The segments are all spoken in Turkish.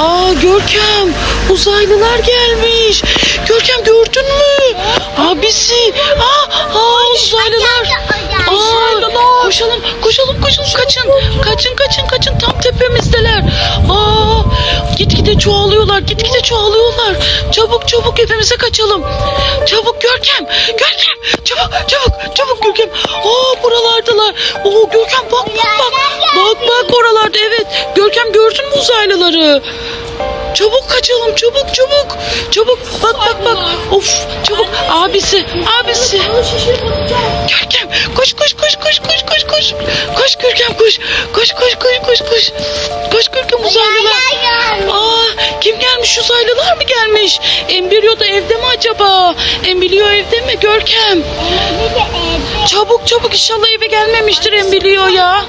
Aa Görkem uzaylılar gelmiş. Görkem gördün mü? Abisi. Aa, aa uzaylılar. Aa, koşalım koşalım koşalım kaçın. Kaçın kaçın kaçın tam tepemizdeler. Aa, gitgide çoğalıyorlar gitgide çoğalıyorlar. Çabuk çabuk evimize kaçalım. Çabuk Görkem. Görkem çabuk çabuk çabuk Görkem. Aa buralardalar. Oo Görkem bak bak bak. Bak bak oralarda evet. Gördün mü uzaylıları? Çabuk kaçalım çabuk çabuk. Çabuk bak bak bak. Of çabuk abisi abisi. Görkem koş koş koş koş koş koş koş. Koş Görkem koş. Koş koş koş koş koş. Koş Görkem uzaylılar. Aa kim gelmiş uzaylılar mı gelmiş? Embilio da evde mi acaba? Embilio evde mi Görkem? Çabuk çabuk inşallah eve gelmemiştir Embilio ya.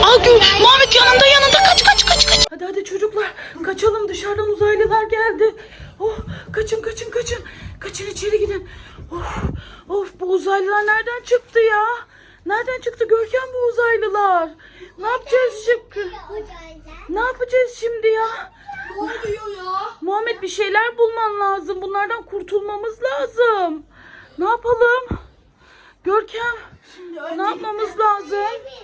Aa gör, Muhammed yanında yanında kaç kaç kaç kaç. Hadi hadi çocuklar kaçalım dışarıdan uzaylılar geldi. Oh kaçın kaçın kaçın. Kaçın içeri gidin. Of of bu uzaylılar nereden çıktı ya? Nereden çıktı Görkem bu uzaylılar? Ne yapacağız şimdi? Ne yapacağız şimdi ya? Ne oluyor ya? Muhammed bir şeyler bulman lazım. Bunlardan kurtulmamız lazım. Ne yapalım? Görkem Şimdi ne yapmamız lazım?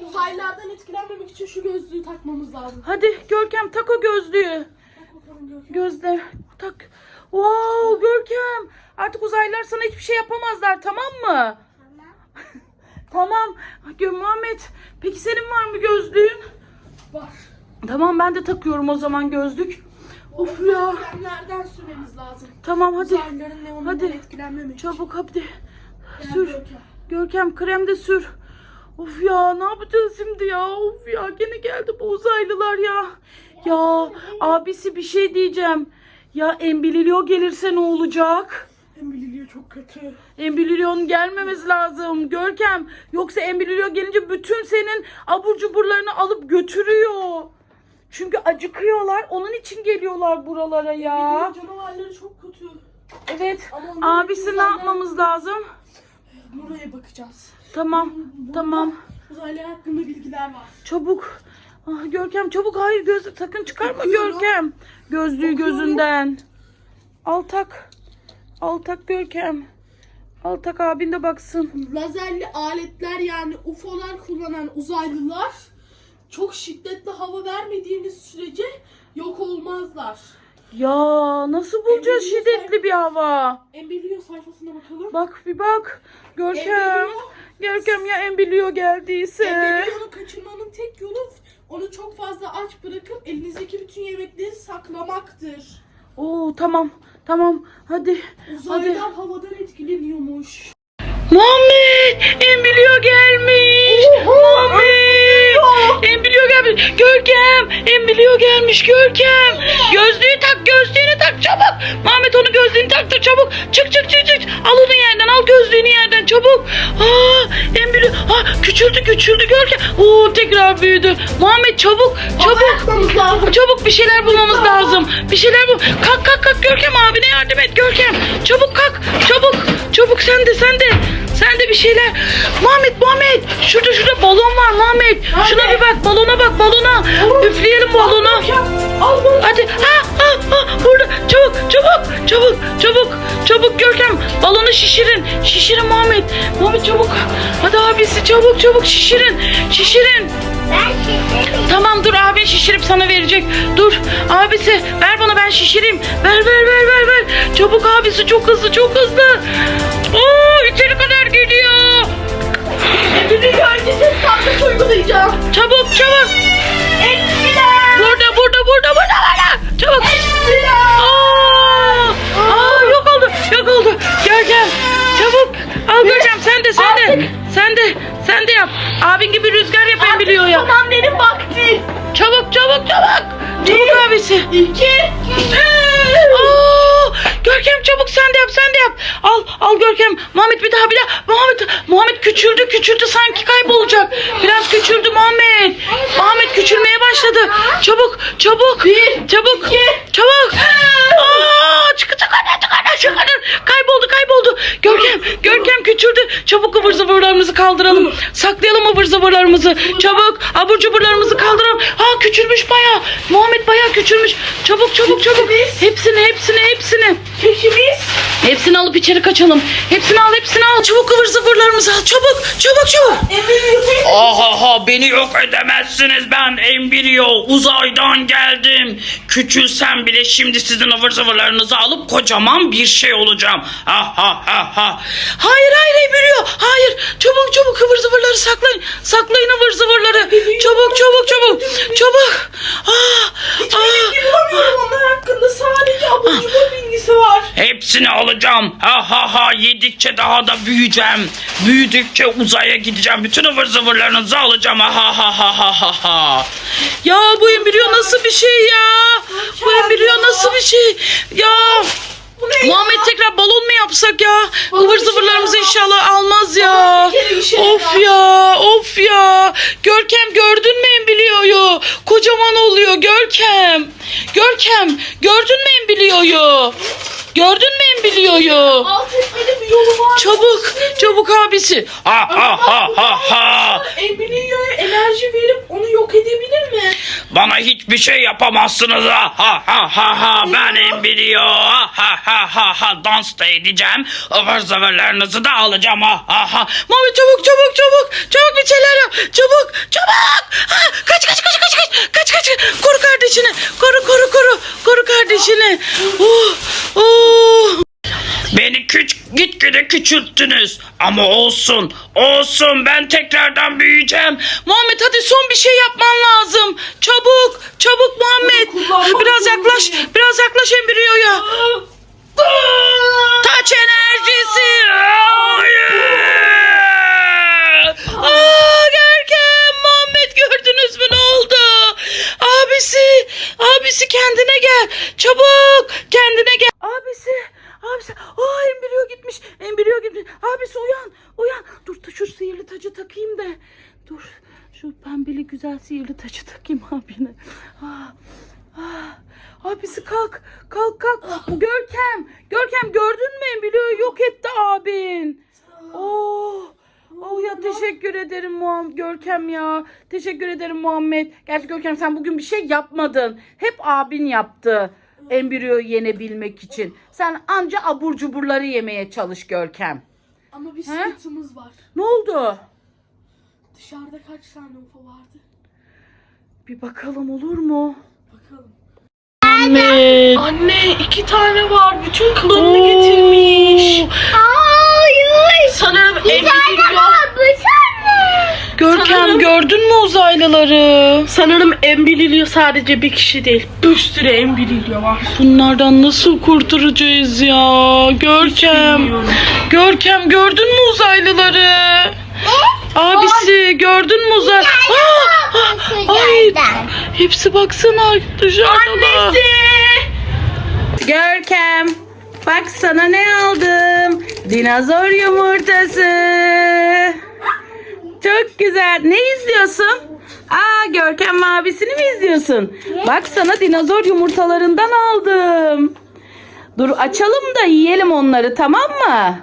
uzaylılardan etkilenmemek için şu gözlüğü takmamız lazım. Hadi Görkem tak o gözlüğü. Bak bakalım Görkem. Gözler tak. Wow Görkem. Artık uzaylılar sana hiçbir şey yapamazlar tamam mı? Tamam. Gö Muhammed peki senin var mı gözlüğün? Var. Tamam ben de takıyorum o zaman gözlük. Of ya. Nereden sürmemiz lazım? Tamam hadi. Uzaylıların ne ondan Hadi. etkilenmemek için. Çabuk hadi. Gel Sür. Görkem. Görkem krem de sür. Of ya ne yapacağız şimdi ya? Of ya gene geldi bu uzaylılar ya. Ya abisi bir şey diyeceğim. Ya Embililio gelirse ne olacak? Hem bililiyor çok kötü. Embililio'nun gelmemesi lazım. Görkem. Yoksa Embililio gelince bütün senin abur cuburlarını alıp götürüyor. Çünkü acıkıyorlar. Onun için geliyorlar buralara ya. Bililiyor canavarları çok kötü. Evet. Abisi ne yapmamız lazım? Buraya bakacağız. Tamam. Tamam. Uzaylılar hakkında bilgiler var. Çabuk. Ah, Görkem çabuk hayır göz sakın çıkarma Bakıyorum. Görkem. Gözlüğü Bakıyorum. gözünden. Al tak. Al tak Görkem. Al tak abin de baksın. Lazerli aletler yani UFO'lar kullanan uzaylılar çok şiddetli hava vermediğimiz sürece yok olmazlar. Ya nasıl bulacağız Embiliyor şiddetli bir hava? Embiliyor sayfasına bakalım. Bak bir bak. Görkem. Embiliyor. Görkem ya embiliyor geldiyse. Embrilyonu kaçırmanın tek yolu onu çok fazla aç bırakıp elinizdeki bütün yemekleri saklamaktır. Oo tamam. Tamam. Hadi. Hadi. Uzaylılar havadan etkileniyormuş. Muhammed! Küçüldü küçüldü Görkem! Oo tekrar büyüdü! Muhammed çabuk çabuk! Çabuk bir şeyler bulmamız lazım. Bir şeyler bul. Kalk kalk kalk Görkem abine yardım et Görkem. Çabuk kalk. Çabuk. Çabuk sen de sen de. Sen de bir şeyler. Muhammed Muhammed. Şurada şurada balon var Muhammed. Şuna bir bak balona bak balona. Üfleyelim balonu. Al. Hadi. Ha ha burada. Çabuk çabuk çabuk çabuk çabuk Görkem. Balonu şişirin. Şişirin Muhammed. Muhammed çabuk. Hadi abisi çabuk çabuk şişirin. Şişirin. Tamam dur abin şişirip sana verecek. Dur abisi ver bana ben şişireyim. Ver ver ver ver ver. Çabuk abisi çok hızlı çok hızlı. Oo içeri kadar geliyor. Embrilyonu herkese sarkıt uygulayacağım. Çabuk çabuk. Etkiler. Burada burada burada burada burada. Çabuk. Aa, aa yok oldu yok oldu. Gel gel. Çabuk. Al Görkem sen de sen de. Sen de sen de yap. Abin gibi rüzgar yapayım biliyor ya. Tamam benim vakti. Çabuk çabuk çabuk. Çabuk abisi. İki. Görkem çabuk sen de yap sen de yap. Al al Görkem. Muhammed bir daha bir daha. Muhammed Muhammed küçüldü küçüldü sanki kaybolacak. Biraz küçüldü Muhammed. Muhammed küçülmeye başladı. Çabuk çabuk. Bir çabuk. çabuk. Aa, çıkı çıkı çıkı şakadır. Kayboldu kayboldu. Görkem Görkem küçüldü. Çabuk ıvır zıvırlarımızı kaldıralım. Saklayalım ıvır zıvırlarımızı. Çabuk abur cuburlarımızı kaldıralım. Ha küçülmüş baya. Muhammed baya küçülmüş. Çabuk çabuk çabuk. Hepsini hepsini hepsini. Peki biz? Hepsini alıp içeri kaçalım. Hepsini al hepsini al. Çabuk ıvır zıvırlarımızı al. Çabuk çabuk çabuk. Emir Ahaha beni yok edemezsiniz ben embriyo uzaydan geldim. Küçülsem bile şimdi sizin ıvır zıvırlarınızı alıp kocaman bir şey olacağım. Ha ha ha ha. Hayır hayır emiriyor. Hayır. Çabuk çabuk ıvır zıvırları saklayın. Saklayın ıvır zıvırları. Çabuk çabuk çabuk. Çabuk. Ah, Hiç ah, bilgi bulamıyorum onlar hakkında. Sadece abur cubur bilgisi var. Hepsini alacağım. Ha ha ha yedikçe daha da büyüyeceğim. Büyüdükçe uzaya gideceğim. Bütün ıvır zıvırlarınızı alacağım. Ha ha ha ha ha ha ha. Ya bu embriyo nasıl bir şey ya? Bu embriyo nasıl bir şey? Ya Bu ne Muhammed ya? tekrar balon mu yapsak ya? Balon şey zıvırlarımızı inşallah almaz ya. İşe Of yarar. ya, of ya. Görkem gördün mü embriyoyu? Kocaman oluyor Görkem. Görkem gördün mü embriyoyu? Gördün mü embriyoyu? Alt etmeli bir yolu var. Çabuk, çabuk abisi. Ha ha ha ha ha. Embriyo'ya enerji verip onu yok edebilir mi? Bana hiçbir şey yapamazsınız ha ha ha ha ha ben embriyo ha ha ha ha ha dans da edeceğim ıvır zıvırlarınızı da alacağım ha ha ha Muhammed çabuk çabuk çabuk. Çabuk bir şeyler yap. Çabuk çabuk. Ha, kaç kaç kaç kaç kaç. Kaç kaç. Koru kardeşini. Koru koru koru. Koru kardeşini. Oh, oh. Beni küç gitgide küçülttünüz ama olsun olsun ben tekrardan büyüyeceğim Muhammed hadi son bir şey yapman lazım. Çabuk çabuk Muhammed. Biraz yaklaş. Biraz yaklaş embriyoya. Taç enerjisi. Hayır. Aa, Görkem Muhammed gördünüz mü ne oldu? Abisi, kendine gel. Çabuk kendine gel. Abisi, abisi. Aa embriyo gitmiş. Embriyo gitmiş. Abisi uyan, uyan. Dur şu sihirli tacı takayım da. Dur. Şu pembeli güzel sihirli tacı takayım abine. Ah, ah. Abisi kalk. Kalk kalk. Görkem. Görkem gördün mü embriyoyu yok etti abin. Oh. Oh ya teşekkür ederim Muhammed Görkem ya. Teşekkür ederim Muhammed. Gerçi Görkem sen bugün bir şey yapmadın. Hep abin yaptı. Embriyoyu yenebilmek için. Sen anca abur cuburları yemeye çalış Görkem. Ama bir He? sıkıntımız var. Ne oldu? Dışarıda kaç tane UFO vardı? Bir bakalım olur mu? Bakalım. Ahmet. Anne iki tane var. Bütün klanını getirmiş. Hayır. Sanırım Embriyo. Görkem Sanırım- gördün mü uzaylıları? Sanırım Embriyo sadece bir kişi değil. Bir sürü Embriyo var. Bunlardan nasıl kurtaracağız ya? Görkem. bilmiyorum. Görkem gördün mü uzaylıları? Abisi gördün mü uzay? Ah, ah, Ay, hepsi baksana dışarıdalar. Görkem. Bak sana ne aldım. Dinozor yumurtası. Çok güzel. Ne izliyorsun? Aa Görkem abisini mi izliyorsun? Bak sana dinozor yumurtalarından aldım. Dur açalım da yiyelim onları tamam mı?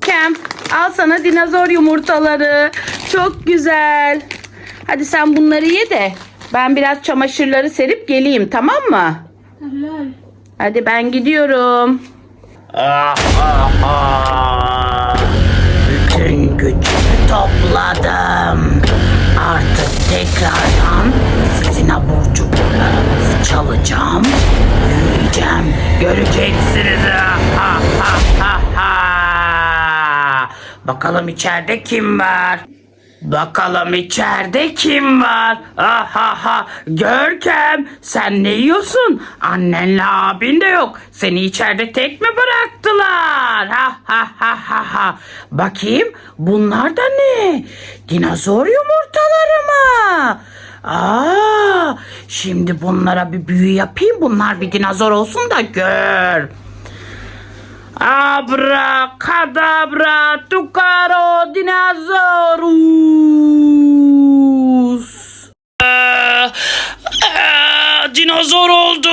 Kem al sana dinozor yumurtaları. Çok güzel. Hadi sen bunları ye de ben biraz çamaşırları serip geleyim tamam mı? Helal. Hadi ben gidiyorum. Ah, ah, ah. Bütün gücümü topladım. Artık tekrardan sizin abur cuburlarınızı çalacağım. Büyüyeceğim. Göreceksiniz. Ah, ah, ah, ah, ah. Bakalım içeride kim var? Bakalım içeride kim var? Aha ha Görkem sen ne yiyorsun? Annenle abin de yok. Seni içeride tek mi bıraktılar? Ha ha ha ha ha. Bakayım bunlar da ne? Dinozor yumurtaları mı? Aa, şimdi bunlara bir büyü yapayım. Bunlar bir dinozor olsun da gör. Abra kadabra tukaro dinosaurus. Ee, dinozor oldu.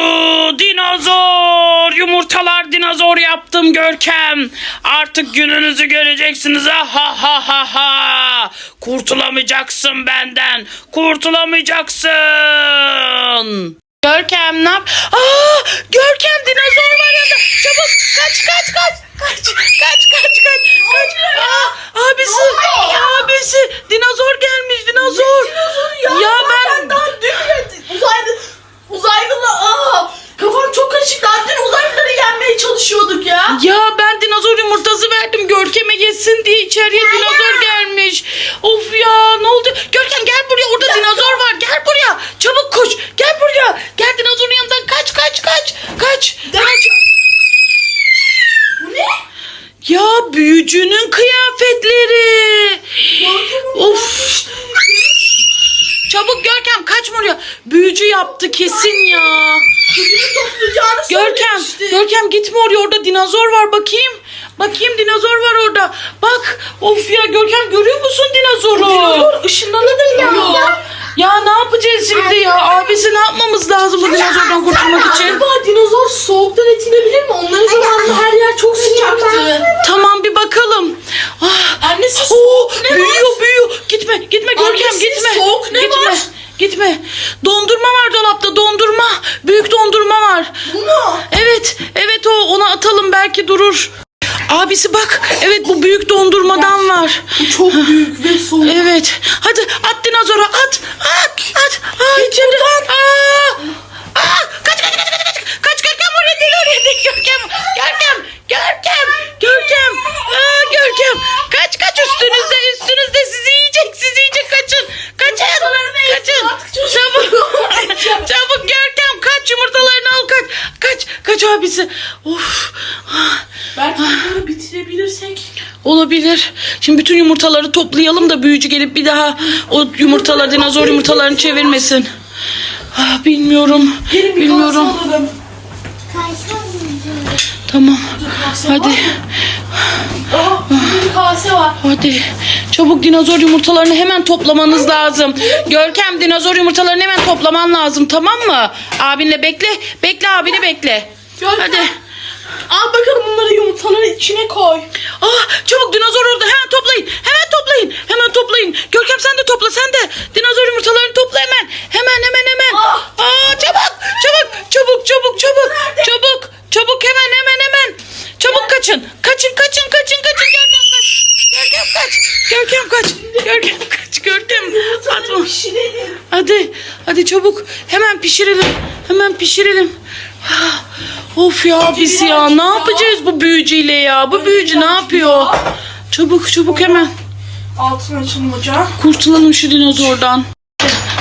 Dinozor. Yumurta yumurtalar dinozor yaptım Görkem. Artık gününüzü göreceksiniz. Ha ha ha ha ha. Kurtulamayacaksın benden. Kurtulamayacaksın. Görkem ne yap? Aa, Görkem dinozor var yanında. Çabuk kaç kaç kaç. Kaç kaç kaç kaç. kaç. Aa, abisi abisi dinozor gelmiş dinozor. Ya, ben daha dün uzaylı uzaylılar aa kafam çok karışık daha dün uzaylıları yenmeye çalışıyorduk ya. Ya ben dinozor yumurtası verdim Görkem'e yesin diye içeriye dinozor gelmiş. Of ya ne oldu? Görkem gel buraya orada dinozor var. Gel buraya. Çabuk koş. Gel buraya. Gel dinozorun yanından kaç kaç kaç. Kaç. Kaç. Bu ne? Ya büyücünün kıyafetleri. Of. Çabuk Görkem kaçma oraya. Büyücü yaptı kesin ya. Toplayacağını Görkem, söylemişti. Görkem gitme oraya orada dinozor var bakayım. Bakayım dinozor var orada. Bak of ya Görkem görüyor musun dinozoru? Dinozor ışınlanabiliyor. Ya ne yapacağız şimdi ya? Abisi ne yapmamız lazım bu dinozordan kurtulmak için? Acaba dinozor soğuktan etkilebilir mi? Onların zamanında her yer çok sıcaktı. Tamam bir bakalım. Ah, Annesi Oo, soğuk ne büyüyor var? büyüyor. Gitme gitme Görkem Annesi, gitme. soğuk ne gitme. var? Gitme. Dondurma var dolapta dondurma. Büyük dondurma var. Bu mu? Evet, evet o ona atalım belki durur. Abisi bak, evet bu büyük dondurmadan var. Çok büyük ve soğuk. Evet, hadi at dinozora at, at, at. Aa, içeride. Aa, aa, kaç, kaç, kaç, kaç, kaç, kaç, Görkem oraya değil, oraya değil, Görkem, Görkem, Görkem, Görkem, aa, Görkem, kaç, kaç üstünüzde, üstünüzde sizi yiyecek, sizi yiyecek, kaçın, kaçın, kaçın, çabuk, çabuk Görkem, kaç yumurtalarını al, kaç, abisi, of. Belki bunları bitirebilirsek. Olabilir. Şimdi bütün yumurtaları toplayalım da büyücü gelip bir daha o yumurtalar dinozor yumurtalarını çevirmesin. Ah, bilmiyorum. Gelin bir Bilmiyorum. kase alalım. Tamam. Hadi. Aha burada bir kase var. Hadi. Çabuk dinozor yumurtalarını hemen toplamanız lazım. Görkem dinozor yumurtalarını hemen toplaman lazım tamam mı? Abinle bekle. Bekle abini bekle. Görkem. Hadi. Al bakalım bunları yumurtaların içine koy. Ah çabuk dinozor orada hemen toplayın. Hemen toplayın. Hemen toplayın. Görkem sen de topla sen de. Dinozor yumurtalarını topla hemen. Hemen hemen hemen. Ah. Aa çabuk çabuk çabuk çabuk çabuk. Çabuk çabuk hemen hemen hemen. Çabuk kaçın. Kaçın kaçın kaçın kaçın. Görkem kaç. Görkem kaç. Görkem kaç. Görkem kaç. Görkem. Atma. Hadi, hadi çabuk. Hemen pişirelim. Hemen pişirelim. Of ya biz ya ne yapacağız bu büyücüyle ya? Bu büyücü ne yapıyor? Çabuk çabuk hemen. Altını açalım hocam. Kurtulalım şu dinozordan.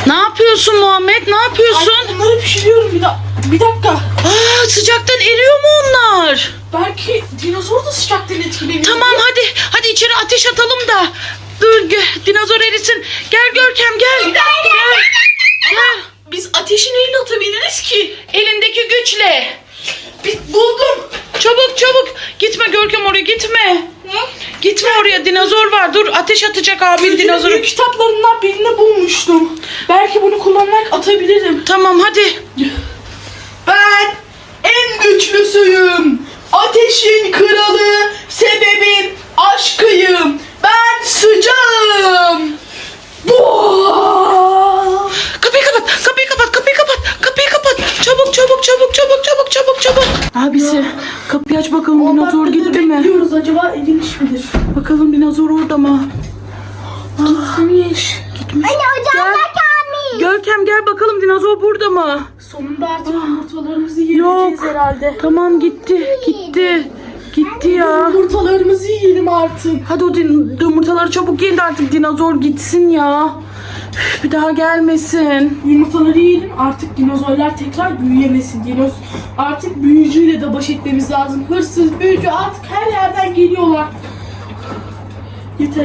Ne yapıyorsun Muhammed? Ne yapıyorsun? Ay, bunları pişiriyorum bir, da bir dakika. Aa, sıcaktan eriyor mu onlar? Belki dinozor da sıcaktan etkileniyor. Tamam hadi. Hadi içeri ateş atalım da. Dur dinozor erisin. Gel Görkem gel. Gel. Gel. Biz ateşi neyle atabiliriz ki? Elindeki güçle. Bir buldum. Çabuk çabuk. Gitme Görkem oraya gitme. Ne? Gitme oraya dinozor var. Dur ateş atacak abin Çocuğun dinozoru. büyük kitaplarından birini bulmuştum. Belki bunu kullanarak atabilirim. Tamam hadi. Ben en güçlüsüyüm. Ateşin kralı, sebebin aşkıyım. Ben sıcağım. Bu. Kapıyı kapat. Kapıyı kapat. Kapıyı kapat. Kapıyı kapat. Çabuk çabuk çabuk çabuk çabuk çabuk çabuk. Abisi kapıyı aç bakalım dinozor gitti mi? Bekliyoruz acaba inmiş midir? Bakalım dinozor orada mı? Gitmiş. Gitmiş. Anne ocağımda Gel. kalmış. Görkem gel bakalım dinozor burada mı? Sonunda artık yumurtalarımızı yiyebiliriz Yok. herhalde. Tamam gitti. Gitti. Gitti ya. Yumurtalarımızı yiyelim artık. Hadi o din- yumurtaları çabuk yiyin de artık dinozor gitsin ya. Üf, Bir daha gelmesin. Yumurtaları yiyelim artık dinozorlar tekrar büyüyemesin. Dinoz artık büyücüyle de baş etmemiz lazım. Hırsız büyücü artık her yerden geliyorlar. Yeter